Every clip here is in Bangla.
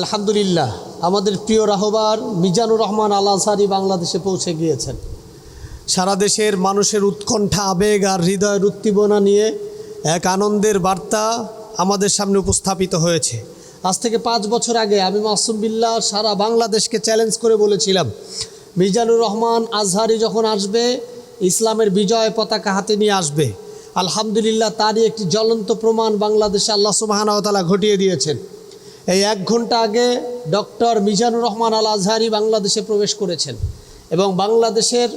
আলহামদুলিল্লাহ, আমাদের প্রিয় রাহবার মিজানুর রহমান আল আজহারি বাংলাদেশে পৌঁছে গিয়েছেন। সারা দেশের মানুষের উৎকণ্ঠা, আবেগ আর হৃদয়ের উত্তীবনা নিয়ে এক আনন্দের বার্তা আমাদের সামনে উপস্থাপিত হয়েছে। আজ থেকে পাঁচ বছর আগে আমি মাসুম বিল্লাহ সারা বাংলাদেশকে চ্যালেঞ্জ করে বলেছিলাম, মিজানুর রহমান আজহারি যখন আসবে, ইসলামের বিজয় পতাকা হাতে নিয়ে আসবে। আলহামদুলিল্লাহ, তারই একটি জ্বলন্ত প্রমাণ বাংলাদেশে আল্লাহ সুবাহানতালা ঘটিয়ে দিয়েছেন। এই এক ঘণ্টা আগে ডক্টর মিজানুর রহমান আল আজহারি বাংলাদেশে প্রবেশ করেছেন এবং বাংলাদেশের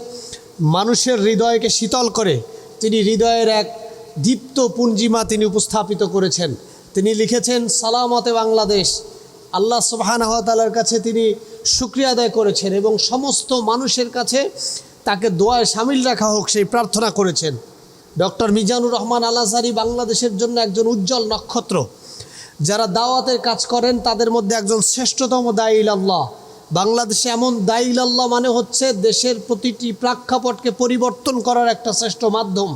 মানুষের হৃদয়কে শীতল করে তিনি হৃদয়ের এক দীপ্ত পুঞ্জিমা তিনি উপস্থাপিত করেছেন। তিনি লিখেছেন, সালামতে বাংলাদেশ। আল্লাহ সুবাহানহতালার কাছে তিনি শুক্রিয়া আদায় করেছেন এবং সমস্ত মানুষের কাছে তাকে দোয়ায় সামিল রাখা হোক সেই প্রার্থনা করেছেন। ডক্টর মিজানুর রহমান আল আজহারি বাংলাদেশের জন্য একজন উজ্জ্বল নক্ষত্র। যারা দাওয়াতের কাজ করেন, তাদের মধ্যে একজন শ্রেষ্ঠতম দায়ীল আল্লাহ। বাংলাদেশে এমন দায়ীল আল্লাহ মানে হচ্ছে দেশের প্রতিটি প্রেক্ষাপটকে পরিবর্তন করার একটা শ্রেষ্ঠ মাধ্যম।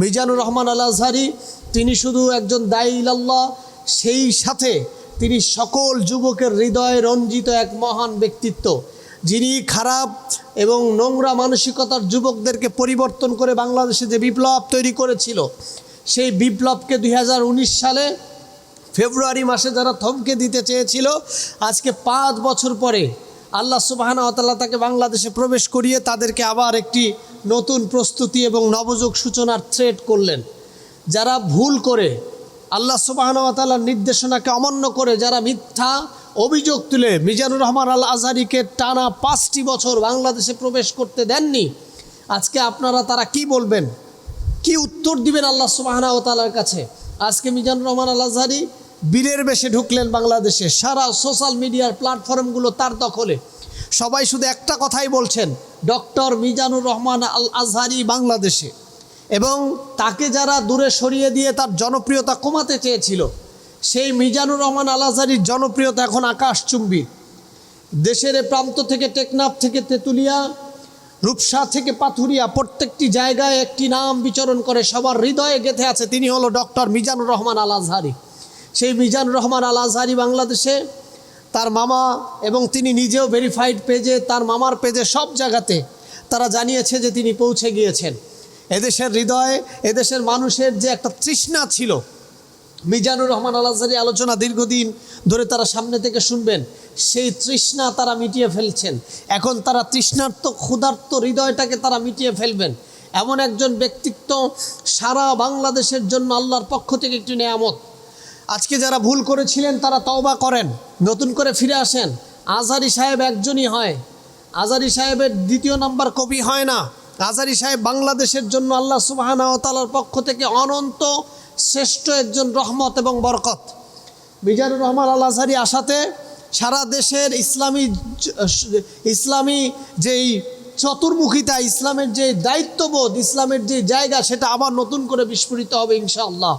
মিজানুর রহমান আল আজহারি তিনি শুধু একজন দায়ীল আল্লাহ, সেই সাথে তিনি সকল যুবকের হৃদয়ে রঞ্জিত এক মহান ব্যক্তিত্ব। যিনি খারাপ এবং নোংরা মানসিকতার যুবকদেরকে পরিবর্তন করে বাংলাদেশে যে বিপ্লব তৈরি করেছিল, সেই বিপ্লবকে দুই হাজার উনিশ সালে ফেব্রুয়ারি মাসে যারা থমকে দিতে চেয়েছিল, আজকে পাঁচ বছর পরে আল্লাহ সুবাহানা তাল্লাহ তাকে বাংলাদেশে প্রবেশ করিয়ে তাদেরকে আবার একটি নতুন প্রস্তুতি এবং নবযোগ সূচনার থ্রেট করলেন। যারা ভুল করে, আল্লাহ সুবাহানা তাল্লার নির্দেশনাকে অমান্য করে যারা মিথ্যা অভিযোগ তুলে মিজানুর রহমান আল আজহারিকে টানা পাঁচটি বছর বাংলাদেশে প্রবেশ করতে দেননি, আজকে আপনারা তারা কি বলবেন? কি উত্তর দিবেন আল্লাহ সুবাহানা ও তালার কাছে? আজকে মিজানুর রহমান আল আজহারি বীরের বেশে ঢুকলেন বাংলাদেশে। সারা সোশ্যাল মিডিয়ার প্ল্যাটফর্মগুলো তার দখলে। সবাই শুধু একটা কথাই বলছেন, ডক্টর মিজানুর রহমান আল আজহারি বাংলাদেশে। এবং তাকে যারা দূরে সরিয়ে দিয়ে তার জনপ্রিয়তা কমাতে চেয়েছিল, সেই মিজানুর রহমান আল আজহারির জনপ্রিয়তা এখন আকাশচুম্বী। দেশের প্রান্ত থেকে টেকনাফ থেকে তেঁতুলিয়া, রূপসা থেকে পাথুরিয়া, প্রত্যেকটি জায়গায় একটি নাম বিচরণ করে সবার হৃদয়ে গেঁথে আছে। তিনি হলো ডক্টর মিজানুর রহমান আল আজহারি সেই মিজান রহমান আল আজহারি বাংলাদেশে তার মামা এবং তিনি নিজেও ভেরিফাইড পেজে তার মামার পেজে সব জায়গাতে তারা জানিয়েছে যে তিনি পৌঁছে গিয়েছেন। এদেশের হৃদয়ে, এদেশের মানুষের যে একটা তৃষ্ণা ছিল, মিজানুর রহমান আল আজহারি আলোচনা দীর্ঘদিন ধরে তারা সামনে থেকে শুনবেন, সেই তৃষ্ণা তারা মিটিয়ে ফেলছেন। এখন তারা তৃষ্ণার্ত, ক্ষুধার্ত হৃদয়টাকে তারা মিটিয়ে ফেলবেন। এমন একজন ব্যক্তিত্ব সারা বাংলাদেশের জন্য আল্লাহর পক্ষ থেকে একটি নেয়ামত। আজকে যারা ভুল করেছিলেন, তারা তওবা করেন। নতুন করে ফিরে আসেন। আজহারি সাহেব একজনই হয়। আজারি সাহেবের দ্বিতীয় নাম্বার কবি হয় না। আজারি সাহেব বাংলাদেশের জন্য আল্লাহ সুবাহানা তালার পক্ষ থেকে অনন্ত শ্রেষ্ঠ একজন রহমত এবং বরকত। মিজানুর রহমান আল আজহারি আসাতে সারা দেশের ইসলামী ইসলামী যেই চতুর্মুখিতা, ইসলামের যে দায়িত্ববোধ, ইসলামের যে জায়গা, সেটা আবার নতুন করে বিস্ফোরিত হবে ইনশাআল্লাহ।